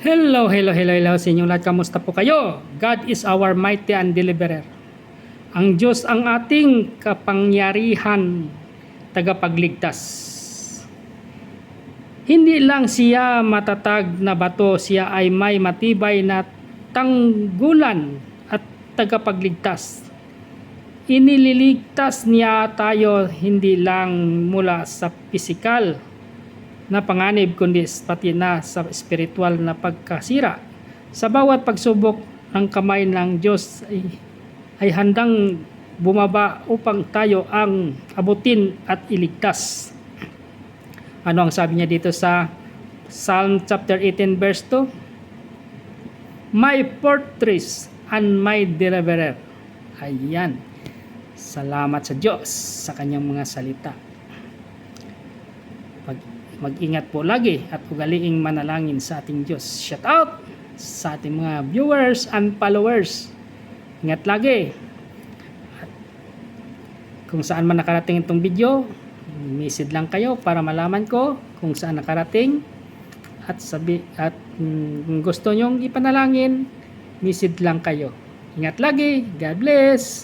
Hello, hello, hello, hello sa inyong lahat. Kamusta po kayo? God is our mighty and deliverer. Ang Diyos ang ating kapangyarihan, tagapagligtas. Hindi lang siya matatag na bato, siya ay may matibay na tanggulan at tagapagligtas. Inililigtas niya tayo hindi lang mula sa pisikal na panganib kundi pati na sa spiritual na pagkasira. Sa bawat pagsubok ng kamay ng Diyos ay, ay handang bumaba upang tayo ang abutin at iligtas. Ano ang sabi niya dito sa Psalm chapter 18 verse 2? My fortress and my deliverer. Ayan. Salamat sa Diyos sa kanyang mga salita. Mag-ingat po lagi at ugaliing manalangin sa ating Diyos. Shout out sa ating mga viewers and followers. Ingat lagi. At kung saan man nakarating itong video, message lang kayo para malaman ko kung saan nakarating at sabi at mm, gusto nyong ipanalangin, message lang kayo. Ingat lagi. God bless.